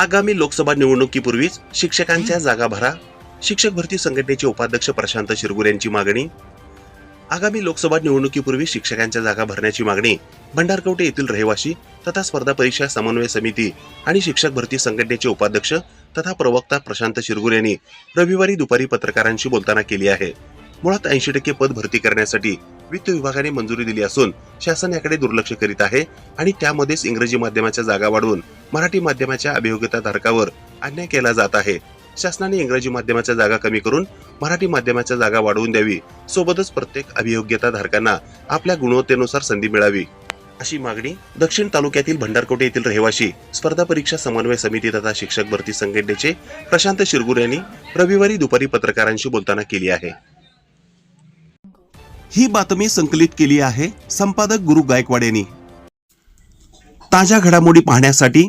आगामी लोकसभा निवडणुकीपूर्वीच शिक्षकांच्या जागा भरा. शिक्षक भरती संघटनेचे उपाध्यक्ष प्रशांत शिरगुर यांची मागणी. आगामी लोकसभा निवडणुकीपूर्वी शिक्षकांच्या जागा भरण्याची मागणी. भंडारकवटे येथील रहिवासी तथा स्पर्धा परीक्षा समन्वय समिती आणि शिक्षक भरती संघटनेचे उपाध्यक्ष तथा प्रवक्ता प्रशांत शिरगुर यांनी रविवारी दुपारी पत्रकारांशी बोलताना केली आहे. मुळात ऐंशी टक्के पद भरती करण्यासाठी वित्त विभागाने मंजुरी दिली असून शासन याकडे दुर्लक्ष करीत आहे आणि त्यामध्येच इंग्रजी माध्यमाच्या जागा वाढवून मराठी माध्यमाच्या अभियोग्यताधारकावर अन्याय केला जात आहे. शासनाने इंग्रजी माध्यमाच्या जागा कमी करून मराठी माध्यमाच्या जागा वाढवून द्यावी. सोबतच प्रत्येक अभियोग्यता धारकांना आपल्या गुणवत्तेनुसार संधी मिळावी. अशी मागणी दक्षिण तालुक्यातील भंडारकोटे येथील रहिवासी स्पर्धा परीक्षा समन्वय समिती तथा शिक्षक भरती संघटनेचे प्रशांत शिरगुर यांनी रविवारी दुपारी पत्रकारांशी बोलताना केली आहे. ही बातमी संकलित केली आहे संपादक गुरु गायकवाड यांनी. ताज्या घडामोडी पाहण्यासाठी